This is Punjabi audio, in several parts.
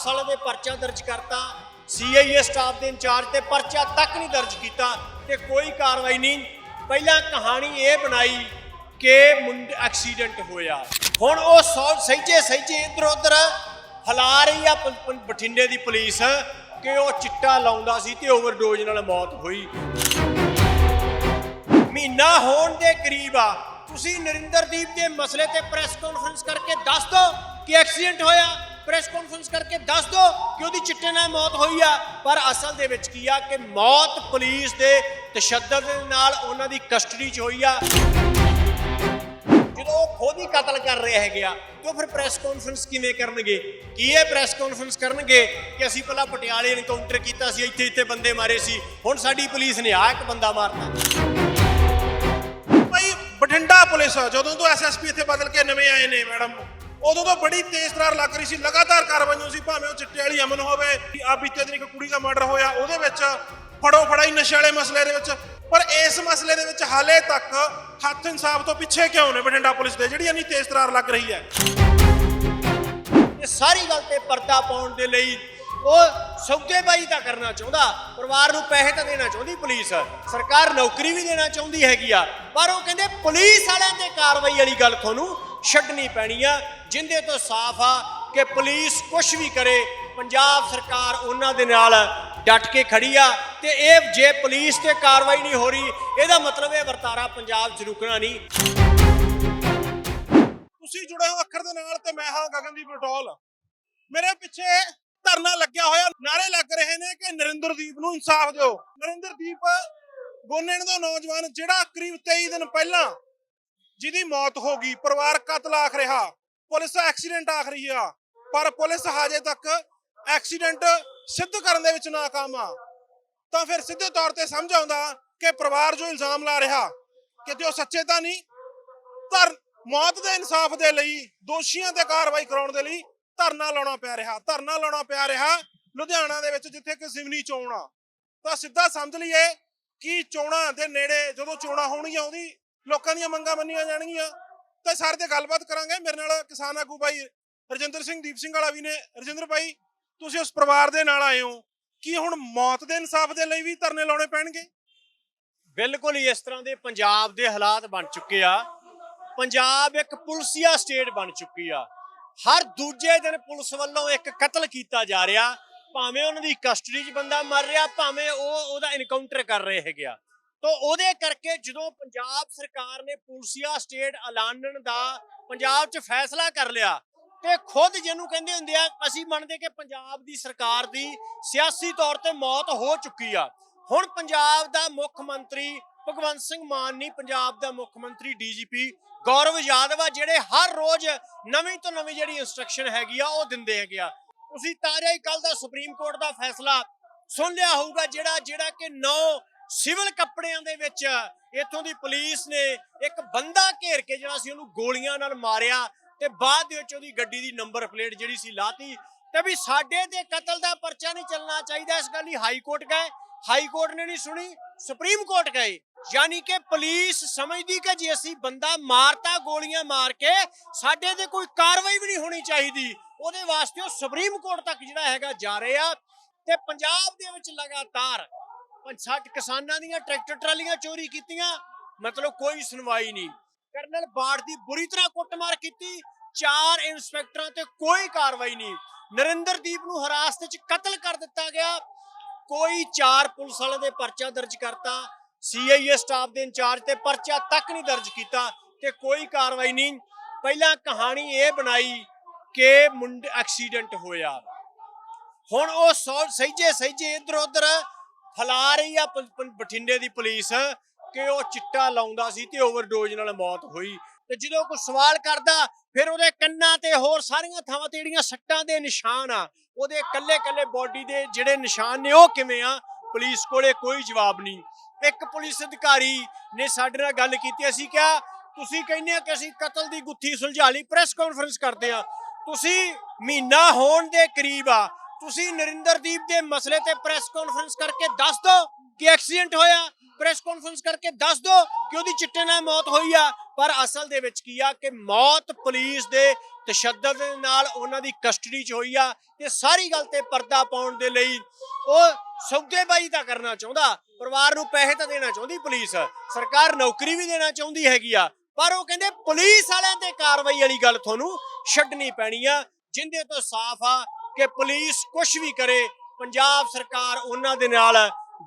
ਪੁਲਿਸ ਵਾਲੇ ਦੇ ਪਰਚਾ ਦਰਜ ਕਰਤਾ ਸੀਆਈਏ ਸਟਾਫ ਦੇ ਇੰਚਾਰਜ ਤੇ ਪਰਚਾ ਤੱਕ ਨਹੀਂ ਦਰਜ ਕੀਤਾ ਤੇ ਕੋਈ ਕਾਰਵਾਈ ਨਹੀਂ। ਪਹਿਲਾਂ ਕਹਾਣੀ ਇਹ ਬਣਾਈ ਕਿ ਮੁੰਡੇ ਐਕਸੀਡੈਂਟ ਹੋਇਆ। ਹੁਣ ਉਹ ਸਹਿਜੇ ਸਹਿਜੇ ਇੱਧਰ ਉੱਧਰ ਹਲਾ ਰਹੀ ਆ ਬਠਿੰਡੇ ਦੀ ਪੁਲਿਸ ਕਿ ਉਹ ਚਿੱਟਾ ਲਾਉਂਦਾ ਸੀ ਤੇ ਓਵਰਡੋਜ਼ ਨਾਲ ਮੌਤ ਹੋਈ। ਮਹੀਨਾ ਹੋਣ ਦੇ ਕਰੀਬ ਆ। ਤੁਸੀਂ ਨਰਿੰਦਰਦੀਪ ਦੇ ਮਸਲੇ ਤੇ ਪ੍ਰੈਸ ਕਾਨਫਰੰਸ ਕਰਕੇ ਦੱਸ ਦਿਓ ਕਿ ਐਕਸੀਡੈਂਟ ਹੋਇਆ। ਪ੍ਰੈਸ ਕਾਨਫਰੰਸ ਕਰਕੇ ਦੱਸ ਦਿਓ ਕਿ ਉਹਦੀ ਚਿੱਟੇ ਨਾਲ ਮੌਤ ਹੋਈ ਆ। ਪਰ ਅਸਲ ਦੇ ਵਿੱਚ ਕੀ ਆ ਕਿ ਮੌਤ ਪੁਲਿਸ ਦੇ ਤਸ਼ੱਦਦ ਦੇ ਨਾਲ ਉਹਨਾਂ ਦੀ ਕਸਟਡੀ 'ਚ ਹੋਈ ਆ। ਜਦੋਂ ਉਹ ਖੁਦ ਹੀ ਕਤਲ ਕਰ ਰਹੇ ਹੈਗੇ ਤੇ ਉਹ ਫਿਰ ਪ੍ਰੈਸ ਕਾਨਫਰੰਸ ਕਿਵੇਂ ਕਰਨਗੇ? ਕੀ ਇਹ ਪ੍ਰੈਸ ਕਾਨਫਰੰਸ ਕਰਨਗੇ ਕਿ ਅਸੀਂ ਪਹਿਲਾਂ ਪਟਿਆਲੇ ਐਨਕਾਊਂਟਰ ਕੀਤਾ ਸੀ, ਇੱਥੇ ਇੱਥੇ ਬੰਦੇ ਮਾਰੇ ਸੀ, ਹੁਣ ਸਾਡੀ ਪੁਲਿਸ ਨੇ ਆਹ ਇੱਕ ਬੰਦਾ ਮਾਰਤਾ। ਬਠਿੰਡਾ ਪੁਲਿਸ ਜਦੋਂ ਤੋਂ ਐਸਐਸਪੀ ਇੱਥੇ ਬਦਲ ਕੇ ਨਵੇਂ ਆਏ ਨੇ ਮੈਡਮ। ਉਦੋਂ ਤੋਂ ਬੜੀ ਤੇਜ਼ ਤਰਾਰ ਲੱਗ ਰਹੀ ਸੀ, ਲਗਾਤਾਰ ਕਾਰਵਾਈਆਂ ਸੀ, ਭਾਵੇਂ ਉਹ ਚਿੱਟੇ ਵਾਲੀ ਅਮਨ ਹੋਵੇ ਆ ਬੀਤੇ ਦਿਨ ਇੱਕ ਕੁੜੀ ਦਾ ਮਰਡਰ ਹੋਇਆ, ਉਹਦੇ ਵਿੱਚ ਫੜੋ ਫੜਾਈ ਨਸ਼ੇ ਵਾਲੇ ਮਸਲੇ ਦੇ ਵਿੱਚ। ਪਰ ਇਸ ਮਸਲੇ ਦੇ ਵਿੱਚ ਹਾਲੇ ਤੱਕ ਹੱਥ ਇਨਸਾਫ ਤੋਂ ਪਿੱਛੇ ਕਿਉਂ ਨੇ ਬਠਿੰਡਾ ਪੁਲਿਸ ਦੇ, ਜਿਹੜੀ ਇੰਨੀ ਤੇਜ਼ ਤਰਾਰ ਲੱਗ ਰਹੀ ਹੈ? ਇਹ ਸਾਰੀ ਗੱਲ ਤੇ ਪਰਦਾ ਪਾਉਣ ਦੇ ਲਈ ਉਹ ਸੌਦੇਬਾਜ਼ੀ ਤਾਂ ਕਰਨਾ ਚਾਹੁੰਦਾ, ਪਰਿਵਾਰ ਨੂੰ ਪੈਸੇ ਤਾਂ ਦੇਣਾ ਚਾਹੁੰਦੀ ਪੁਲਿਸ, ਸਰਕਾਰ ਨੌਕਰੀ ਵੀ ਦੇਣਾ ਚਾਹੁੰਦੀ ਹੈਗੀ ਆ, ਪਰ ਉਹ ਕਹਿੰਦੇ ਪੁਲਿਸ ਵਾਲਿਆਂ ਤੇ ਕਾਰਵਾਈ ਵਾਲੀ ਗੱਲ ਤੁਹਾਨੂੰ ਛੱਡਣੀ ਪੈਣੀ ਆ ਜਿੰਦੇ ਤੋਂ ਸਾਫ਼ ਆ ਕਿ ਪੁਲਿਸ ਕੁਝ ਵੀ ਕਰੇ, ਪੰਜਾਬ ਸਰਕਾਰ ਉਹਨਾਂ ਦੇ ਨਾਲ ਡਟ ਕੇ ਖੜੀ ਆ ਤੇ ਇਹ ਜੇ ਪੁਲਿਸ ਤੇ ਕਾਰਵਾਈ ਨਹੀਂ ਹੋ ਰਹੀ, ਇਹਦਾ ਮਤਲਬ ਇਹ ਵਰਤਾਰਾ ਪੰਜਾਬ 'ਚ ਰੁਕਣਾ ਨਹੀਂ। ਤੁਸੀਂ ਜੁੜੇ ਹੋ ਅੱਖਰ ਦੇ ਨਾਲ ਤੇ ਮੈਂ ਹਾਂ ਗਗਨਦੀਪ ਰਟੋਲ। ਮੇਰੇ ਪਿੱਛੇ ਧਰਨਾ ਲੱਗਿਆ ਹੋਇਆ ਨਾਰੇ ਲੱਗ ਰਹੇ ਨੇ ਕਿ ਨਰਿੰਦਰਦੀਪ ਨੂੰ ਇਨਸਾਫ ਦਿਓ। ਨਰਿੰਦਰਦੀਪ ਗੋਨੇਣ ਦਾ ਨੌਜਵਾਨ ਜਿਹੜਾ ਕਰੀਬ 23 ਦਿਨ ਪਹਿਲਾਂ ਜਿਹਦੀ ਮੌਤ ਹੋ ਗਈ, ਪਰਿਵਾਰ ਕਤਲ ਆਖ ਰਿਹਾ, ਪੁਲਿਸ ਐਕਸੀਡੈਂਟ ਆਖ ਰਹੀ ਆ, ਪਰ ਪੁਲਿਸ ਹਜੇ ਤੱਕ ਐਕਸੀਡੈਂਟ ਸਿੱਧ ਕਰਨ ਦੇ ਵਿੱਚ ਨਾਕਾਮ ਆ। ਤਾਂ ਫਿਰ ਸਿੱਧੇ ਤੌਰ ਤੇ ਸਮਝ ਆਉਂਦਾ ਕਿ ਪਰਿਵਾਰ ਜੋ ਇਲਜ਼ਾਮ ਲਾ ਰਿਹਾ ਕਿਤੇ ਉਹ ਸੱਚੇ ਤਾਂ ਨਹੀਂ ਧਰ ਮੌਤ ਦੇ ਇਨਸਾਫ ਦੇ ਲਈ, ਦੋਸ਼ੀਆਂ ਤੇ ਕਾਰਵਾਈ ਕਰਾਉਣ ਦੇ ਲਈ ਧਰਨਾ ਲਾਉਣਾ ਪੈ ਰਿਹਾ। ਧਰਨਾ ਲਾਉਣਾ ਪਿਆ ਰਿਹਾ ਲੁਧਿਆਣਾ ਦੇ ਵਿੱਚ, ਜਿੱਥੇ ਕਿ ਸਿਵਨੀ ਚੋਣ ਆ। ਤਾਂ ਸਿੱਧਾ ਸਮਝ ਲਈਏ ਕਿ ਚੋਣਾਂ ਦੇ ਨੇੜੇ ਜਦੋਂ ਚੋਣਾਂ ਹੋਣਗੀਆਂ ਉਹਦੀ ਲੋਕਾਂ ਦੀਆਂ ਮੰਗਾਂ ਮੰਨੀਆਂ ਜਾਣਗੀਆਂ। ਤਾਂ ਸਾਰੇ ਤੇ ਗੱਲਬਾਤ ਕਰਾਂਗੇ। ਮੇਰੇ ਨਾਲ ਕਿਸਾਨ ਆਗੂ ਭਾਈ ਰਜਿੰਦਰ ਸਿੰਘ, ਦੀਪ ਸਿੰਘ ਵਾਲਾ ਵੀ ਨੇ। ਰਜਿੰਦਰ ਭਾਈ ਤੁਸੀਂ ਉਸ ਪਰਿਵਾਰ ਦੇ ਨਾਲ ਆਏ ਹੋ। ਕੀ ਹੁਣ ਮੌਤ ਦੇ ਇਨਸਾਫ ਦੇ ਲਈ ਵੀ ਧਰਨੇ ਲਾਉਣੇ ਪੈਣਗੇ? ਬਿਲਕੁਲ ਹੀ ਇਸ ਤਰ੍ਹਾਂ ਦੇ ਪੰਜਾਬ ਦੇ ਹਾਲਾਤ ਬਣ ਚੁੱਕੇ ਆ। ਪੰਜਾਬ ਇੱਕ ਪੁਲਸੀਆ ਸਟੇਟ ਬਣ ਚੁੱਕੀ ਆ। ਹਰ ਦੂਜੇ ਦਿਨ ਪੁਲਿਸ ਵੱਲੋਂ ਇੱਕ ਕਤਲ ਕੀਤਾ ਜਾ ਰਿਹਾ। ਭਾਵੇਂ ਉਹਨਾਂ ਦੀ ਕਸਟਡੀ 'ਚ ਬੰਦਾ ਮਰ ਰਿਹਾ, ਭਾਵੇਂ ਉਹ ਉਹਦਾ ਇਨਕਾਊਂਟਰ ਕਰ ਰਹੇ ਹੈਗੇ ਆ। ਤਾਂ ਉਹਦੇ ਕਰਕੇ ਜਦੋਂ ਪੰਜਾਬ ਸਰਕਾਰ ਨੇ ਪੁਲਸੀਆ ਸਟੇਟ ਐਲਾਨਣ ਦਾ ਪੰਜਾਬ 'ਚ ਫੈਸਲਾ ਕਰ ਲਿਆ ਤੇ ਖੁਦ ਜਿਹਨੂੰ ਕਹਿੰਦੇ ਹੁੰਦੇ ਆ, ਅਸੀਂ ਮੰਨਦੇ ਕਿ ਪੰਜਾਬ ਦੀ ਸਰਕਾਰ ਦੀ ਸਿਆਸੀ ਤੌਰ ਤੇ ਮੌਤ ਹੋ ਚੁੱਕੀ ਆ। ਹੁਣ ਪੰਜਾਬ ਦਾ ਮੁੱਖ ਮੰਤਰੀ ਭਗਵੰਤ ਸਿੰਘ ਮਾਨ ਨਹੀਂ, ਪੰਜਾਬ ਦਾ ਮੁੱਖ ਮੰਤਰੀ ਡੀਜੀਪੀ ਗੌਰਵ ਯਾਦਵ ਆ, ਜਿਹੜੇ ਹਰ ਰੋਜ਼ ਨਵੀਂ ਤੋਂ ਨਵੀਂ ਜਿਹੜੀ ਇਨਸਟਰਕਸ਼ਨ ਹੈਗੀ ਆ, ਉਹ ਦਿੰਦੇ ਹੈਗੇ ਆ। ਤੁਸੀਂ ਤਾਜ਼ਾ ਹੀ ਕੱਲ ਦਾ ਸੁਪਰੀਮ ਕੋਰਟ ਦਾ ਫੈਸਲਾ ਸੁਣ ਲਿਆ ਹੋਊਗਾ, ਜਿਹੜਾ ਜਿਹੜਾ ਕਿ ਨੌ ਸਿਵਲ ਕੱਪੜਿਆਂ ਦੇ ਵਿੱਚ ਇੱਥੋਂ ਦੀ ਪੁਲਿਸ ਨੇ ਇੱਕ ਬੰਦਾ ਘੇਰ ਕੇ ਜਿਹੜਾ ਸੀ ਉਹਨੂੰ ਗੋਲੀਆਂ ਨਾਲ ਮਾਰਿਆ ਤੇ ਬਾਅਦ ਦੇ ਵਿੱਚ ਉਹਦੀ ਗੱਡੀ ਦੀ ਨੰਬਰ ਪਲੇਟ ਜਿਹੜੀ ਸੀ ਲਾਤੀ ਤੇ ਵੀ ਸਾਡੇ ਤੇ ਕਤਲ ਦਾ ਪਰਚਾ ਨਹੀਂ ਚੱਲਣਾ ਚਾਹੀਦਾ, ਇਸ ਗੱਲ ਲਈ ਹਾਈ ਕੋਰਟ ਗਏ। ਹਾਈ ਕੋਰਟ ਨੇ ਨਹੀਂ ਸੁਣੀ, ਸੁਪਰੀਮ ਕੋਰਟ ਗਏ। ਯਾਨੀ ਕਿ ਪੁਲਿਸ ਸਮਝਦੀ ਕਿ ਜੇ ਅਸੀਂ ਬੰਦਾ ਮਾਰਤਾ, ਗੋਲੀਆਂ ਮਾਰ ਕੇ ਸਾਡੇ ਤੇ ਕੋਈ ਕਾਰਵਾਈ ਵੀ ਨਹੀਂ ਹੋਣੀ ਚਾਹੀਦੀ, ਉਹਦੇ ਵਾਸਤੇ ਉਹ ਸੁਪਰੀਮ ਕੋਰਟ ਤੱਕ ਜਿਹੜਾ ਹੈਗਾ ਜਾ ਰਹੇ ਆ ਤੇ ਪੰਜਾਬ ਦੇ ਵਿੱਚ ਲਗਾਤਾਰ ਪੰਜ ਸੱਠ ਕਿਸਾਨਾਂ ਦੀਆਂ ਟਰੈਕਟਰ ਟਰਾਲੀਆਂ ਚੋਰੀ ਕੀਤੀਆਂ, ਮਤਲਬ ਕੋਈ ਸੁਣਵਾਈ ਨਹੀਂ। ਕਰਨਲ ਬਾੜ ਦੀ ਬੁਰੀ ਤਰ੍ਹਾਂ ਕੁੱਟਮਾਰ ਕੀਤੀ, ਚਾਰ ਇੰਸਪੈਕਟਰਾਂ ਤੇ ਕੋਈ ਕਾਰਵਾਈ ਨਹੀਂ। ਨਰਿੰਦਰਦੀਪ ਨੂੰ ਹਿਰਾਸਤ ਵਿੱਚ ਕਤਲ ਕਰ ਦਿੱਤਾ ਗਿਆ। ਕੋਈ ਚਾਰ ਪੁਲਿਸ ਵਾਲਿਆਂ ਦੇ ਪਰਚਾ ਦਰਜ ਕਰਤਾ, ਸੀਆਈਏ ਸਟਾਫ ਦੇ ਇੰਚਾਰਜ ਤੇ ਪਰਚਾ ਤੱਕ ਨਹੀਂ ਦਰਜ ਕੀਤਾ ਤੇ ਕੋਈ ਕਾਰਵਾਈ ਨਹੀਂ। ਪਹਿਲਾਂ ਕਹਾਣੀ ਇਹ ਬਣਾਈ ਕਿ ਮੁੰਡ ਐਕਸੀਡੈਂਟ ਹੋਇਆ। ਹੁਣ ਉਹ ਸੌ ਸਹਿਜੇ ਸਹਿਜੇ ਇਧਰ ਉਧਰ ਫਲਾ ਰਹੀ ਆ ਬਠਿੰਡੇ ਦੀ ਪੁਲਿਸ ਕਿ ਉਹ ਚਿੱਟਾ ਲਾਉਂਦਾ ਸੀ ਤੇ ਓਵਰਡੋਜ਼ ਨਾਲ ਮੌਤ ਹੋਈ। ਤੇ ਜਦੋਂ ਕੋਈ ਸਵਾਲ ਕਰਦਾ, ਫਿਰ ਉਹਦੇ ਕੰਨਾਂ ਤੇ ਹੋਰ ਸਾਰੀਆਂ ਥਾਵਾਂ ਤੇ ਜਿਹੜੀਆਂ ਸੱਟਾਂ ਦੇ ਨਿਸ਼ਾਨ ਆ, ਉਹਦੇ ਕੱਲੇ ਕੱਲੇ ਬਾਡੀ ਦੇ ਜਿਹੜੇ ਨਿਸ਼ਾਨ ਨੇ ਉਹ ਕਿਵੇਂ ਆ, ਪੁਲਿਸ ਕੋਲੇ ਕੋਈ ਜਵਾਬ ਨਹੀਂ। ਇੱਕ ਪੁਲਿਸ ਅਧਿਕਾਰੀ ਨੇ ਸਾਡੇ ਨਾਲ ਗੱਲ ਕੀਤੀ, ਅਸੀਂ ਕਿਹਾ, ਤੁਸੀਂ ਕਹਿੰਦੇ ਆ ਕਿ ਅਸੀਂ ਕਤਲ ਦੀ ਗੁੱਥੀ ਸੁਲਝਾ ਲਈ, ਪ੍ਰੈਸ ਕਾਨਫਰੰਸ ਕਰਦੇ ਆ। ਤੁਸੀਂ ਮਹੀਨਾ ਹੋਣ ਦੇ ਕਰੀਬ ਆ ਤੁਸੀਂ ਨਰਿੰਦਰਦੀਪ ਦੇ ਮਸਲੇ ਤੇ ਪ੍ਰੈਸ ਕਾਨਫਰੰਸ ਕਰਕੇ ਦੱਸ ਦਿਓ ਕਿ ਐਕਸੀਡੈਂਟ ਹੋਇਆ। ਪ੍ਰੈਸ ਕਾਨਫਰੰਸ ਕਰਕੇ ਦੱਸ ਦਿਓ ਕਿ ਉਹਦੀ ਚਿੱਟੇ ਨਾਲ ਮੌਤ ਹੋਈ ਆ। ਪਰ ਅਸਲ ਦੇ ਵਿੱਚ ਕੀ ਆ ਕਿ ਮੌਤ ਪੁਲਿਸ ਦੇ ਤਸ਼ੱਦਦ ਦੇ ਨਾਲ ਉਹਨਾਂ ਦੀ ਕਸਟਡੀ 'ਚ ਹੋਈ ਆ ਤੇ ਸਾਰੀ ਗੱਲ ਤੇ ਪਰਦਾ ਪਾਉਣ ਦੇ ਲਈ ਉਹ ਸੌਦੇਬਾਜ਼ੀ ਤਾਂ ਕਰਨਾ ਚਾਹੁੰਦਾ। ਪਰਿਵਾਰ ਨੂੰ ਪੈਸੇ ਤਾਂ ਦੇਣਾ ਚਾਹੁੰਦੀ ਪੁਲਿਸ। ਸਰਕਾਰ ਨੌਕਰੀ ਵੀ ਦੇਣਾ ਚਾਹੁੰਦੀ ਹੈਗੀ ਆ। ਪਰ ਉਹ ਕਹਿੰਦੇ ਪੁਲਿਸ ਵਾਲਿਆਂ ਤੇ ਕਾਰਵਾਈ ਵਾਲੀ ਗੱਲ ਤੁਹਾਨੂੰ ਛੱਡਣੀ ਪੈਣੀ ਆ। ਜਿੰਦੇ ਤੋਂ ਸਾਫ਼ ਆ ਕਿ ਪੁਲਿਸ ਕੁਝ ਵੀ ਕਰੇ, ਪੰਜਾਬ ਸਰਕਾਰ ਉਹਨਾਂ ਦੇ ਨਾਲ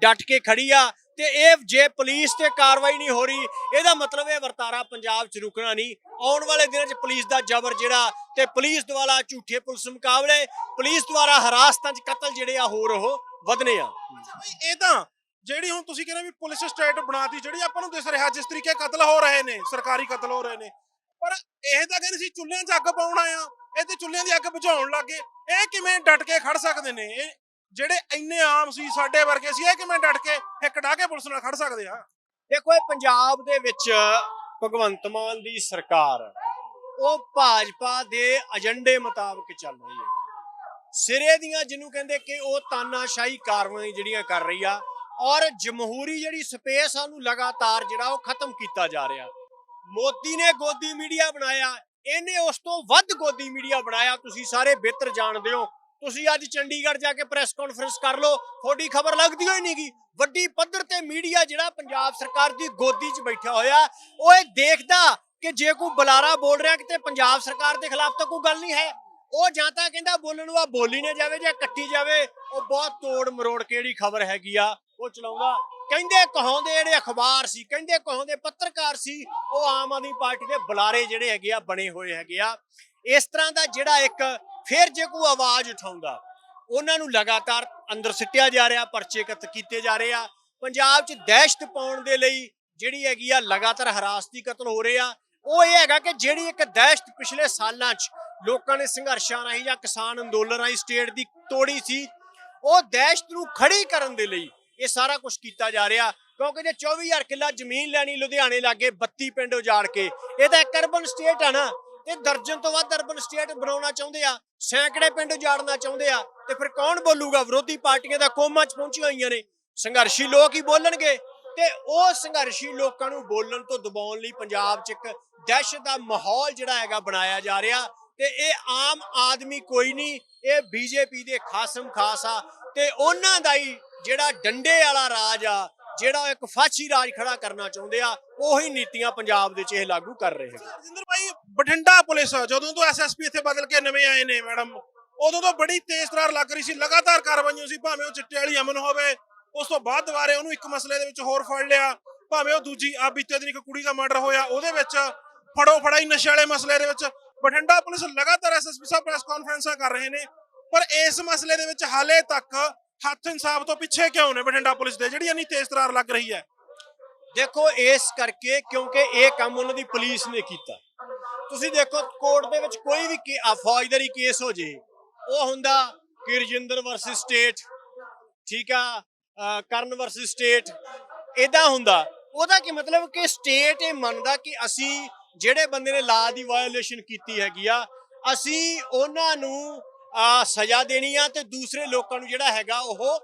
ਡਟ ਕੇ ਖੜੀ ਆ ਤੇ ਇਹ ਜੇ ਪੁਲਿਸ ਤੇ ਕਾਰਵਾਈ ਨਹੀਂ ਹੋ ਰਹੀ, ਇਹਦਾ ਮਤਲਬ ਇਹ ਵਰਤਾਰਾ ਪੰਜਾਬ 'ਚ ਰੁਕਣਾ ਨਹੀਂ। ਆਉਣ ਵਾਲੇ ਦਿਨਾਂ 'ਚ ਪੁਲਿਸ ਦਾ ਜ਼ਬਰ ਜਿਹੜਾ ਤੇ ਪੁਲਿਸ ਦੁਆਰਾ ਝੂਠੇ ਪੁਲਿਸ ਮੁਕਾਬਲੇ, ਪੁਲਿਸ ਦੁਆਰਾ ਹਰਾਸਤਾਂ 'ਚ ਕਤਲ ਜਿਹੜੇ ਆ ਹੋਰ ਉਹ ਵਧਨੇ ਆ। ਇਹ ਤਾਂ ਜਿਹੜੀ ਹੁਣ ਤੁਸੀਂ ਕਹਿੰਦੇ ਵੀ ਪੁਲਿਸ ਸਟੇਟ ਬਣਾਤੀ, ਜਿਹੜੀ ਆਪਾਂ ਨੂੰ ਦਿਸ ਰਿਹਾ ਜਿਸ ਤਰੀਕੇ ਕਤਲ ਹੋ ਰਹੇ ਨੇ, ਸਰਕਾਰੀ ਕਤਲ ਹੋ ਰਹੇ ਨੇ, ਪਰ ਇਹ ਤਾਂ ਕਹਿੰਦੇ ਸੀ ਚੁੱਲ੍ਹਿਆਂ 'ਚ ਅੱਗ ਪਾਉਣ ਆਇਆ ਇਹ ਤੇ ਚੁੱਲ੍ਹਿਆਂ ਦੀ ਅੱਗ ਬੁਝਾਉਣ ਲੱਗੇ। ਇਹ ਕਿਵੇਂ ਡਟ ਕੇ ਖੜ ਸਕਦੇ ਨੇ? ਇਹ ਜਿਹੜੇ ਇੰਨੇ ਆਮ ਸੀ ਸਾਡੇ ਵਰਗੇ ਸੀ, ਇਹ ਕਿਵੇਂ ਡਟ ਕੇ ਹਿੱਕ ਡਾ ਕੇ ਪੁਲਿਸ ਨਾਲ ਖੜ ਸਕਦੇ ਆ? ਦੇਖੋ, ਇਹ ਪੰਜਾਬ ਦੇ ਵਿੱਚ ਭਗਵੰਤ ਮਾਨ ਦੀ ਸਰਕਾਰ, ਉਹ ਭਾਜਪਾ ਦੇ ਏਜੰਡੇ ਮੁਤਾਬਕ ਚੱਲ ਰਹੀ ਹੈ। ਸਿਰੇ ਦੀਆਂ ਜਿਹਨੂੰ ਕਹਿੰਦੇ ਕਿ ਉਹ ਤਾਨਾਸ਼ਾਹੀ ਕਾਰਵਾਈ ਜਿਹੜੀਆਂ ਕਰ ਰਹੀ ਆ, ਔਰ ਜਮਹੂਰੀ ਜਿਹੜੀ ਸਪੇਸ ਆ ਉਹਨੂੰ ਲਗਾਤਾਰ ਜਿਹੜਾ ਉਹ ਖਤਮ ਕੀਤਾ ਜਾ ਰਿਹਾ। ਮੋਦੀ ਨੇ ਗੋਦੀ ਮੀਡੀਆ ਬਣਾਇਆ ਇਹਨੇ ਉਸ ਤੋਂ ਵੱਧ ਗੋਦੀ ਮੀਡੀਆ ਬਣਾਇਆ। ਤੁਸੀਂ ਸਾਰੇ ਬਿਹਤਰ ਜਾਣਦੇ ਹੋ। ਤੁਸੀਂ ਅੱਜ ਚੰਡੀਗੜ੍ਹ ਜਾ ਕੇ ਪ੍ਰੈਸ ਕਾਨਫਰੰਸ ਕਰ ਲਓ। ਤੁਹਾਡੀ ਖਬਰ ਲੱਗਦੀ ਹੋਈ ਨਹੀਂਗੀ ਵੱਡੀ ਪੱਧਰ ਤੇ ਮੀਡੀਆ ਜਿਹੜਾ ਪੰਜਾਬ ਸਰਕਾਰ ਦੀ ਗੋਦੀ 'ਚ ਬੈਠਾ ਹੋਇਆ, ਉਹ ਇਹ ਦੇਖਦਾ ਕਿ ਜੇ ਕੋਈ ਬੁਲਾਰਾ ਬੋਲ ਰਿਹਾ ਕਿਤੇ ਪੰਜਾਬ ਸਰਕਾਰ ਦੇ ਖਿਲਾਫ ਤਾਂ ਕੋਈ ਗੱਲ ਨਹੀਂ ਹੈ। ਉਹ ਜਾਂ ਤਾਂ ਕਹਿੰਦਾ ਬੋਲਣ ਨੂੰ ਆ ਬੋਲੀ ਨਾ ਜਾਵੇ ਜਾਂ ਕੱਟੀ ਜਾਵੇ। ਉਹ ਬਹੁਤ ਤੋੜ ਮਰੋੜ ਕਿਹੜੀ ਖਬਰ ਹੈਗੀ ਆ, ਉਹ ਚਲਾਉਂਦਾ। ਕਹਿੰਦੇ ਕਹਾਉਂਦੇ ਜਿਹੜੇ ਅਖਬਾਰ ਸੀ, ਕਹਿੰਦੇ ਕਹਾਉਂਦੇ ਪੱਤਰਕਾਰ ਸੀ, ਉਹ ਆਮ ਆਦਮੀ ਪਾਰਟੀ ਦੇ ਬੁਲਾਰੇ ਜਿਹੜੇ ਹੈਗੇ ਆ, ਬਣੇ ਹੋਏ ਹੈਗੇ ਆ। ਇਸ ਤਰ੍ਹਾਂ ਦਾ ਜਿਹੜਾ ਇੱਕ ਫਿਰ ਜੇ ਕੋਈ ਆਵਾਜ਼ ਉਠਾਉਂਦਾ, ਉਹਨਾਂ ਨੂੰ ਲਗਾਤਾਰ ਅੰਦਰ ਸਿੱਟਿਆ ਜਾ ਰਿਹਾ, ਪਰਚੇ ਇਕੱਠ ਕੀਤੇ ਜਾ ਰਹੇ ਆ। ਪੰਜਾਬ 'ਚ ਦਹਿਸ਼ਤ ਪਾਉਣ ਦੇ ਲਈ ਜਿਹੜੀ ਹੈਗੀ ਆ, ਲਗਾਤਾਰ ਹਰਾਸਤੀ ਕਤਲ ਹੋ ਰਹੇ ਆ। ਉਹ ਇਹ ਹੈਗਾ ਕਿ ਜਿਹੜੀ ਇੱਕ ਦਹਿਸ਼ਤ ਪਿਛਲੇ ਸਾਲਾਂ 'ਚ ਲੋਕਾਂ ਨੇ ਸੰਘਰਸ਼ਾਂ ਰਾਹੀਂ ਜਾਂ ਕਿਸਾਨ ਅੰਦੋਲਨ ਰਾਹੀਂ ਸਟੇਟ ਦੀ ਤੋੜੀ ਸੀ, ਉਹ ਦਹਿਸ਼ਤ ਨੂੰ ਖੜੀ ਕਰਨ ਦੇ ਲਈ ਇਹ ਸਾਰਾ ਕੁਝ ਕੀਤਾ ਜਾ ਰਿਹਾ, ਕਿਉਂਕਿ ਜੇ 24000 ਕਿੱਲਾ ਜ਼ਮੀਨ ਲੈਣੀ ਲੁਧਿਆਣੇ ਲਾਗੇ 32 ਪਿੰਡ ਉਜਾੜ ਕੇ, ਇਹ ਤਾਂ ਇੱਕ ਅਰਬਨ ਸਟੇਟ ਆ ਨਾ, ਤੇ ਦਰਜਨ ਤੋਂ ਵੱਧ ਅਰਬਨ ਸਟੇਟ ਬਣਾਉਣਾ ਚਾਹੁੰਦੇ ਆ, ਸੈਂਕੜੇ ਪਿੰਡ ਉਜਾੜਨਾ ਚਾਹੁੰਦੇ ਆ, ਤੇ ਫਿਰ ਕੌਣ ਬੋਲੂਗਾ? ਵਿਰੋਧੀ ਪਾਰਟੀਆਂ ਦਾ ਕੋਮਾ 'ਚ ਪਹੁੰਚੀਆਂ ਹੋਈਆਂ ਨੇ, ਸੰਘਰਸ਼ੀ ਲੋਕ ਹੀ ਬੋਲਣਗੇ, ਤੇ ਉਹ ਸੰਘਰਸ਼ੀ ਲੋਕਾਂ ਨੂੰ ਬੋਲਣ ਤੋਂ ਦਬਾਉਣ ਲਈ ਪੰਜਾਬ 'ਚ ਇੱਕ ਦਹਿਸ਼ਤ ਦਾ ਮਾਹੌਲ ਜਿਹੜਾ ਹੈਗਾ ਬਣਾਇਆ ਜਾ ਰਿਹਾ, ਤੇ ਇਹ ਆਮ ਆਦਮੀ ਕੋਈ ਨਹੀਂ, ਇਹ ਬੀਜੇਪੀ ਦੇ ਖਾਸਮ ਖਾਸ ਆ ਤੇ ਉਹਨਾਂ ਦਾ ਹੀ ਜਿਹੜਾ ਡੰਡੇ ਵਾਲਾ ਰਾਜ ਆ, ਜਿਹੜਾ ਉਹ ਇੱਕ ਫਾਚੀ ਰਾਜ ਖੜਾ ਕਰਨਾ ਚਾਹੁੰਦੇ ਆ, ਉਹੀ ਨੀਤੀਆਂ ਪੰਜਾਬ ਦੇ 'ਚ ਇਹ ਲਾਗੂ ਕਰ ਰਹੇ ਹੈਗੇ ਰਜਿੰਦਰ ਭਾਈ, ਬਠਿੰਡਾ ਪੁਲਿਸ ਜਦੋਂ ਤੋਂ ਐਸਐਸਪੀ ਇੱਥੇ ਬਦਲ ਕੇ ਨਵੇਂ ਆਏ ਨੇ ਮੈਡਮ, ਉਦੋਂ ਤੋਂ ਬੜੀ ਤੇਜ਼ ਤਰਾਰ ਲੱਗ ਰਹੀ ਸੀ, ਲਗਾਤਾਰ ਕਾਰਵਾਈਆਂ ਸੀ, ਭਾਵੇਂ ਉਹ ਚਿੱਟੇ ਵਾਲੀ ਅਮਨ ਹੋਵੇ, ਉਸ ਤੋਂ ਬਾਅਦ ਦੁਬਾਰੇ ਉਹਨੂੰ ਇੱਕ ਮਸਲੇ ਦੇ ਵਿੱਚ ਹੋਰ ਫੜ ਲਿਆ, ਭਾਵੇਂ ਉਹ ਦੂਜੀ ਆ ਬੀਤੇ ਦਿਨ ਇੱਕ ਕੁੜੀ ਦਾ ਮਰਡਰ ਹੋਇਆ, ਉਹਦੇ ਵਿੱਚ ਫੜੋ ਫੜਾਈ ਨਸ਼ੇ ਵਾਲੇ ਮਸਲੇ ਦੇ ਵਿੱਚ, ਬਠਿੰਡਾ ਪੁਲਿਸ ਲਗਾਤਾਰ ਐਸਐਸਪੀ ਸਾਹਿਬ ਪ੍ਰੈਸ ਕਾਨਫਰੰਸਾਂ ਕਰ ਰਹੇ ਨੇ ਪਰ ਇਸ ਮਸਲੇ ਦੇ ਵਿੱਚ ਹਾਲੇ ਤੱਕ ਹੱਥ ਇਨਸਾਫ ਤੋਂ ਪਿੱਛੇ ਕਿਉਂ ਨੇ ਬਠਿੰਡਾ ਪੁਲਿਸ ਦੇ? ਜਿਹੜੀ ਇੰਨੀ ਤੇਜ਼ ਤਰਾਰ ਲੱਗ ਰਹੀ ਹੈ। ਦੇਖੋ, ਇਸ ਕਰਕੇ ਕਿਉਂਕਿ ਇਹ ਕੰਮ ਉਹਨਾਂ ਦੀ ਪੁਲਿਸ ਨੇ ਕੀਤਾ। ਤੁਸੀਂ ਦੇਖੋ, ਕੋਰਟ ਦੇ ਵਿੱਚ ਕੋਈ ਵੀ ਕੇ- ਫੌਜਦਾਰੀ ਕੇਸ ਹੋ ਜੇ, ਉਹ ਹੁੰਦਾ ਕਿ ਰਜਿੰਦਰ ਵਰਸਸ ਸਟੇਟ, ਠੀਕ ਆ ਕਰਨ ਵਰਸਸ ਸਟੇਟ ਇਦਾਂ ਹੁੰਦਾ। ਉਹਦਾ ਕੀ ਮਤਲਬ ਕਿ ਸਟੇਟ ਇਹ ਮੰਨਦਾ ਕਿ ਅਸੀਂ ਜਿਹੜੇ ਬੰਦੇ ਨੇ ਲਾ ਦੀ ਵਾਇਓਲੇਸ਼ਨ ਕੀਤੀ ਹੈਗੀ ਆ, ਅਸੀਂ ਉਹਨਾਂ ਨੂੰ ਸਜ਼ਾ ਦੇਣੀ ਆ ਤੇ ਦੂਸਰੇ ਲੋਕਾਂ ਨੂੰ ਜਿਹੜਾ ਹੈਗਾ ਉਹ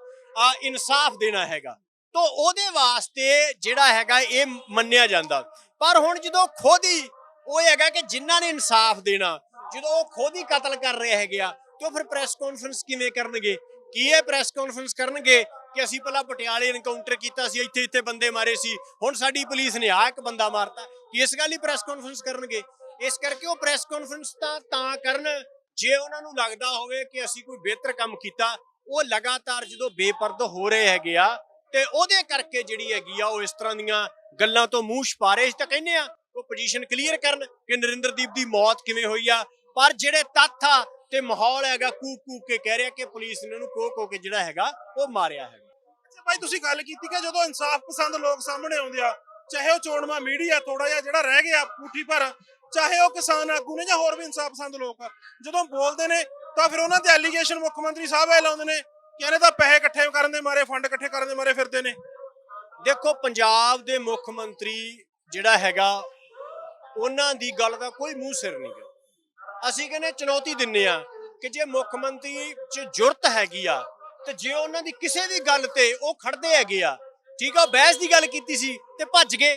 ਇਨਸਾਫ ਦੇਣਾ ਹੈਗਾ। ਤੋ ਉਹਦੇ ਵਾਸਤੇ ਜਿਹੜਾ ਹੈਗਾ ਇਹ ਮੰਨਿਆ ਜਾਂਦਾ। ਪਰ ਹੁਣ ਜਦੋਂ ਖੁਦ ਹੀ ਉਹ ਹੈਗਾ ਕਿ ਜਿਨ੍ਹਾਂ ਨੇ ਇਨਸਾਫ ਦੇਣਾ, ਜਦੋਂ ਉਹ ਖੁਦ ਹੀ ਕਤਲ ਕਰ ਰਹੇ ਹੈਗੇ ਆ, ਤੇ ਉਹ ਫਿਰ ਪ੍ਰੈਸ ਕਾਨਫਰੰਸ ਕਿਵੇਂ ਕਰਨਗੇ? ਕੀ ਇਹ ਪ੍ਰੈਸ ਕਾਨਫਰੰਸ ਕਰਨਗੇ ਕਿ ਅਸੀਂ ਪਹਿਲਾਂ ਪਟਿਆਲੇ ਇਨਕਾਊਂਟਰ ਕੀਤਾ ਸੀ, ਇੱਥੇ ਇੱਥੇ ਬੰਦੇ ਮਾਰੇ ਸੀ, ਹੁਣ ਸਾਡੀ ਪੁਲਿਸ ਨੇ ਆ ਇੱਕ ਬੰਦਾ ਮਾਰਤਾ। ਕੀ ਇਸ ਗੱਲ ਹੀ ਪ੍ਰੈਸ ਕਾਨਫਰੰਸ ਕਰਨਗੇ? ਇਸ ਕਰਕੇ ਉਹ ਪ੍ਰੈਸ ਕਾਨਫਰੰਸ ਤਾਂ ਤਾਂ ਕਰਨ ਜੇ ਉਹਨਾਂ ਨੂੰ ਲੱਗਦਾ ਹੋਵੇ ਕਿ ਅਸੀਂ ਕੋਈ ਬਿਹਤਰ ਕੰਮ ਕੀਤਾ, ਉਹ ਲਗਾਤਾਰ ਜਦੋਂ ਬੇਪਰਦ ਹੋ ਰਹੇ ਹੈਗੇ ਆ, ਤੇ ਉਹਦੇ ਕਰਕੇ ਜਿਹੜੀ ਹੈਗੀ ਆ, ਉਹ ਇਸ ਤਰ੍ਹਾਂ ਦੀਆਂ ਗੱਲਾਂ ਤੋਂ ਮੂੰਹ ਛਪਾ ਤਾਂ ਕਹਿੰਦੇ ਆ, ਉਹ ਪੋਜੀਸ਼ਨ ਕਲੀਅਰ ਕਰਨ ਕਿ ਨਰਿੰਦਰਦੀਪ ਦੀ ਮੌਤ ਕਿਵੇਂ ਹੋਈ ਆ। ਪਰ ਜਿਹੜੇ ਤੱਥ ਆ ਤੇ ਮਾਹੌਲ ਹੈਗਾ ਕੂਕ ਕੂਕ ਕੇ ਕਹਿ ਰਿਹਾ ਕਿ ਪੁਲਿਸ ਨੇ ਉਹਨੂੰ ਕੋ ਕੋ ਕੇ ਜਿਹੜਾ ਹੈਗਾ, ਉਹ ਮਾਰਿਆ ਹੈਗਾ। ਅੱਛਾ ਭਾਈ, ਤੁਸੀਂ ਗੱਲ ਕੀਤੀ ਕਿ ਜਦੋਂ ਇਨਸਾਫ ਪਸੰਦ ਲੋਕ ਸਾਹਮਣੇ ਆਉਂਦੇ ਆ, ਚਾਹੇ ਉਹ ਚੋਣਵਾ ਮੀਡੀਆ ਥੋੜਾ ਜਿਹਾ ਜਿਹੜਾ ਰਹਿ ਗਿਆ ਮੁੱਠੀ ਭਰ ਚਾਹੇ ਉਹ ਕਿਸਾਨ ਆਗੂ ਨੇ ਜਾਂ ਹੋਰ ਵੀ ਇਨਸਾਫ ਪਸੰਦ ਲੋਕ ਆ, ਜਦੋਂ ਬੋਲਦੇ ਨੇ ਤਾਂ ਫਿਰ ਉਹਨਾਂ ਤੇ ਐਲੀਗੇਸ਼ਨ ਮੁੱਖ ਮੰਤਰੀ ਸਾਹਿਬ ਇਹ ਲਾਉਂਦੇ ਨੇ ਕਿ ਇਹਨੇ ਤਾਂ ਪੈਸੇ ਇਕੱਠੇ ਕਰਨ ਦੇ ਮਾਰੇ, ਫੰਡ ਇਕੱਠੇ ਕਰਨ ਦੇ ਮਾਰੇ ਫਿਰਦੇ ਨੇ। ਦੇਖੋ, ਪੰਜਾਬ ਦੇ ਮੁੱਖ ਮੰਤਰੀ ਜਿਹੜਾ ਹੈਗਾ, ਉਹਨਾਂ ਦੀ ਗੱਲ ਦਾ ਕੋਈ ਮੂੰਹ ਸਿਰ ਨਹੀਂ ਗਾ। ਅਸੀਂ ਕਹਿੰਦੇ ਚੁਣੌਤੀ ਦਿੰਨੇ ਆ ਕਿ ਜੇ ਮੁੱਖ ਮੰਤਰੀ 'ਚ ਜੁਰਤ ਹੈਗੀ ਆ, ਤੇ ਜੇ ਉਹਨਾਂ ਦੀ ਕਿਸੇ ਵੀ ਗੱਲ ਤੇ ਉਹ ਖੜਦੇ ਹੈਗੇ ਆ, ਠੀਕ ਆ ਬਹਿਸ ਦੀ ਗੱਲ ਕੀਤੀ ਸੀ ਤੇ ਭੱਜ ਗਏ।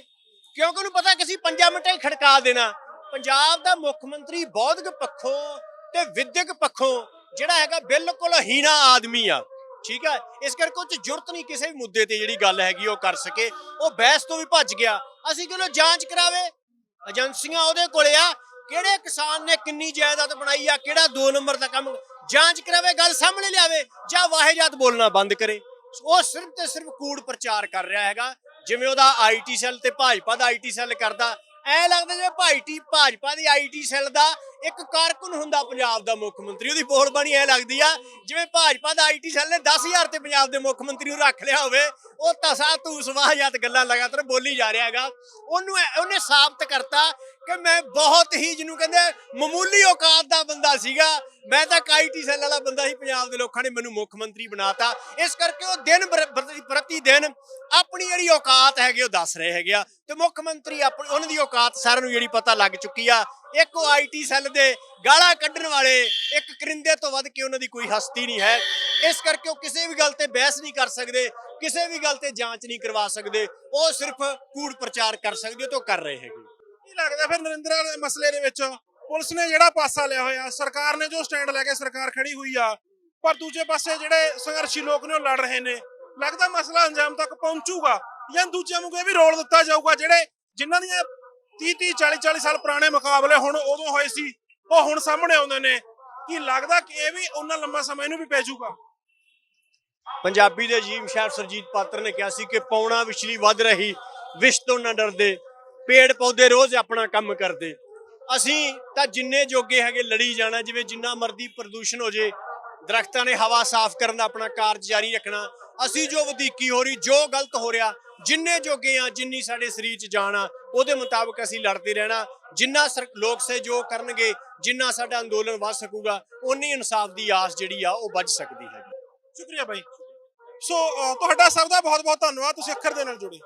ਕਿਉਂਕਿ ਉਹਨੂੰ ਪਤਾ ਕਿ ਅਸੀਂ 5 ਮਿੰਟਾਂ ਹੀ ਖੜਕਾ ਦੇਣਾ। ਪੰਜਾਬ ਦਾ ਮੁੱਖ ਮੰਤਰੀ ਬੌਧਿਕ ਪੱਖੋਂ ਤੇ ਵਿਦਿਅਕ ਪੱਖੋਂ ਜਿਹੜਾ ਹੈਗਾ ਬਿਲਕੁਲ ਹੀਣਾ ਆਦਮੀ ਆ, ਠੀਕ ਹੈ ਇਸ ਕਰਕੇ ਉਹ ਚ ਜੁਰਤ ਨਹੀਂ ਕਿਸੇ ਵੀ ਮੁੱਦੇ ਤੇ ਜਿਹੜੀ ਗੱਲ ਹੈਗੀ ਉਹ ਕਰ ਸਕੇ। ਉਹ ਬਹਿਸ ਤੋਂ ਵੀ ਭੱਜ ਗਿਆ। ਅਸੀਂ ਕਿਉਂ ਜਾਂਚ ਕਰਾਵੇ? ਏਜੰਸੀਆਂ ਉਹਦੇ ਕੋਲੇ ਆ। ਕਿਹੜੇ ਕਿਸਾਨ ਨੇ ਕਿੰਨੀ ਜਾਇਦਾਦ ਬਣਾਈ ਆ? ਕਿਹੜਾ 2 ਨੰਬਰ ਦਾ ਕੰਮ? ਜਾਂਚ ਕਰਾਵੇ, ਗੱਲ ਸਾਹਮਣੇ ਲਿਆਵੇ, ਜਾਂ ਵਾਹਿਜਾਤ ਬੋਲਣਾ ਬੰਦ ਕਰੇ। ਉਹ ਸਿਰਫ ਤੇ ਸਿਰਫ ਕੂੜ ਪ੍ਰਚਾਰ ਕਰ ਰਿਹਾ ਹੈਗਾ। ਜਿਵੇਂ ਉਹਦਾ ਆਈਟੀ ਸੈੱਲ ਤੇ ਭਾਜਪਾ ਦਾ ਆਈਟੀ ਸੈੱਲ ਕਰਦਾ ਐ ਲੱਗਦਾ ਜਿਵੇਂ ਭਾਈਟੀ ਭਾਜਪਾ ਦੀ ਆਈਟੀ ਸੈੱਲ ਦਾ ਇੱਕ ਕਾਰਕੁਨ ਹੁੰਦਾ ਪੰਜਾਬ ਦਾ ਮੁੱਖ ਮੰਤਰੀ। ਉਹਦੀ ਬੋਲਬਾਣੀ ਐ ਲੱਗਦੀ ਆ, ਜਿਵੇਂ ਭਾਜਪਾ ਦਾ ਆਈਟੀ ਸੈੱਲ ਨੇ 10000 ਤੇ ਪੰਜਾਬ ਦੇ ਮੁੱਖ ਮੰਤਰੀ ਨੂੰ ਰੱਖ ਲਿਆ ਹੋਵੇ, ਉਹ ਤਸਾ ਤੂਸ ਵਾਹਜਾਤ ਗੱਲਾਂ ਲਗਾਤਾਰ ਬੋਲੀ ਜਾ ਰਿਹਾ ਹੈਗਾ। ਉਹਨੂੰ ਉਹਨੇ ਸਾਬਤ ਕਰਤਾ ਕਿ ਮੈਂ ਬਹੁਤ ਹੀ ਜਿਹਨੂੰ ਕਹਿੰਦੇ ਮਾਮੂਲੀ ਔਕਾਤ ਦਾ ਬੰਦਾ ਸੀਗਾ। ਮੈਂ ਤਾਂ ਆਈਟੀ ਸੈੱਲ ਵਾਲਾ ਬੰਦਾ ਸੀ, ਪੰਜਾਬ ਦੇ ਲੋਕਾਂ ਨੇ ਮੈਨੂੰ ਮੁੱਖ ਮੰਤਰੀ ਬਣਾਤਾ। ਇਸ ਕਰਕੇ ਉਹ ਦਿਨ ਪ੍ਰਤੀ ਦਿਨ ਆਪਣੀ ਜਿਹੜੀ ਔਕਾਤ ਹੈਗੀ, ਉਹ ਦੱਸ ਰਹੇ ਹੈਗੇ ਆ। ਤੇ ਮੁੱਖ ਮੰਤਰੀ ਆਪਣੀ, ਉਹਨਾਂ ਦੀ ਔਕਾਤ ਸਾਰਿਆਂ ਨੂੰ ਜਿਹੜੀ ਪਤਾ ਲੱਗ ਚੁੱਕੀ ਆ। ਇੱਕ ਉਹ ਆਈਟੀ ਸੈੱਲ ਦੇ ਗਾਲਾਂ ਕੱਢਣ ਵਾਲੇ, ਇੱਕ ਕਰਿੰਦੇ ਤੋਂ ਵੱਧ ਕੇ ਉਹਨਾਂ ਦੀ ਕੋਈ ਹਸਤੀ ਨਹੀਂ ਹੈ। ਇਸ ਕਰਕੇ ਉਹ ਕਿਸੇ ਵੀ ਗੱਲ ਤੇ ਬਹਿਸ ਨਹੀਂ ਕਰ ਸਕਦੇ, ਕਿਸੇ ਵੀ ਗੱਲ ਤੇ ਜਾਂਚ ਨਹੀਂ ਕਰਵਾ ਸਕਦੇ। ਉਹ ਸਿਰਫ ਕੂੜ ਪ੍ਰਚਾਰ ਕਰ ਸਕਦੇ ਤੋਂ ਕਰ ਰਹੇ ਹੈਗੇ। ਕੀ ਲੱਗਦਾ ਫਿਰ ਨਰਿੰਦਰ ਦੇ ਮਸਲੇ ਦੇ ਵਿੱਚ? ਪੁਲਿਸ ਨੇ ਜਿਹੜਾ ਪਾਸਾ ਲਿਆ ਹੋਇਆ, ਸਰਕਾਰ ਨੇ ਜੋ ਸਟੈਂਡ ਲੈ ਕੇ ਸਰਕਾਰ ਖੜੀ ਹੋਈ ਆ, ਪਰ ਦੂਜੇ ਪਾਸੇ ਜਿਹੜੇ ਸੰਘਰਸ਼ੀ ਲੋਕ ਨੇ ਉਹ ਲੜ ਰਹੇ ਨੇ। ਲੱਗਦਾ ਮਸਲਾ ਅੰਜਾਮ ਤੱਕ ਪਹੁੰਚੂਗਾ। ਜਾਂ ਦੂਜਿਆਂ ਨੂੰ ਕੋਈ ਵੀ ਰੋਲ ਦਿੱਤਾ ਜਾਊਗਾ ਜਿਹੜੇ ਜਿਨ੍ਹਾਂ ਦੀਆਂ 30 30 40 40 ਸਾਲ ਪੁਰਾਣੇ ਮੁਕਾਬਲੇ ਹੁਣ ਉਦੋਂ ਹੋਏ ਸੀ, ਉਹ ਹੁਣ ਸਾਹਮਣੇ ਆਉਂਦੇ ਨੇ। ਕੀ ਲੱਗਦਾ ਕਿ ਇਹ ਵੀ ਉਹਨਾਂ ਲੰਮਾ ਸਮਾਂ ਇਹਨੂੰ ਵੀ ਪੈ ਜਾਊਗਾ? ਪੰਜਾਬੀ ਦੇ ਅਜੀਮ ਸ਼ਾਇਰ ਸਰਜੀਤ ਪਾਤਰ ਨੇ ਕਿਹਾ ਸੀ ਕਿ ਪੌਣਾ ਵਿਛਲੀ ਵੱਧ ਰਹੀ, ਵਿਸ਼ ਤੋਂ ਨਾ ਡਰਦੇ, ਪੇੜ ਪੌਦੇ ਰੋਜ਼ ਆਪਣਾ ਕੰਮ ਕਰਦੇ। ਅਸੀਂ ਤਾਂ ਜਿੰਨੇ ਜੋਗੇ ਹੈਗੇ ਲੜੀ ਜਾਣਾ, ਜਿਵੇਂ ਜਿੰਨਾ ਮਰਦੀ ਪ੍ਰਦੂਸ਼ਣ ਹੋ ਜੇ ਦਰਖਤਾਂ ਨੇ ਹਵਾ ਸਾਫ਼ ਕਰਨ ਦਾ ਆਪਣਾ ਕਾਰਜ ਜਾਰੀ ਰੱਖਣਾ। ਅਸੀਂ ਜੋ ਵਧੀਕੀ ਹੋ ਰਹੀ, ਜੋ ਗਲਤ ਹੋ ਰਿਹਾ, ਜਿੰਨੇ ਜੋਗੇ ਆ, ਜਿੰਨੀ ਸਾਡੇ ਸਰੀਰ 'ਚ ਜਾਨ ਆ, ਉਹਦੇ ਮੁਤਾਬਕ ਅਸੀਂ ਲੜਦੇ ਰਹਿਣਾ। ਜਿੰਨਾ ਸਰ- ਲੋਕ ਸਹਿਯੋਗ ਕਰਨਗੇ, ਜਿੰਨਾ ਸਾਡਾ ਅੰਦੋਲਨ ਵੱਧ ਸਕੂਗਾ ਉਨੀ ਇਨਸਾਫ ਦੀ ਆਸ ਜਿਹੜੀ ਆ, ਉਹ ਵੱਜ ਸਕਦੀ ਹੈ। ਸ਼ੁਕਰੀਆ ਬਾਈ। ਸੋ ਅਹ, ਤੁਹਾਡਾ ਸਭ ਦਾ ਬਹੁਤ ਬਹੁਤ ਧੰਨਵਾਦ। ਤੁਸੀਂ ਅੱਖਰ ਦੇ ਨਾਲ ਜੁੜੇ।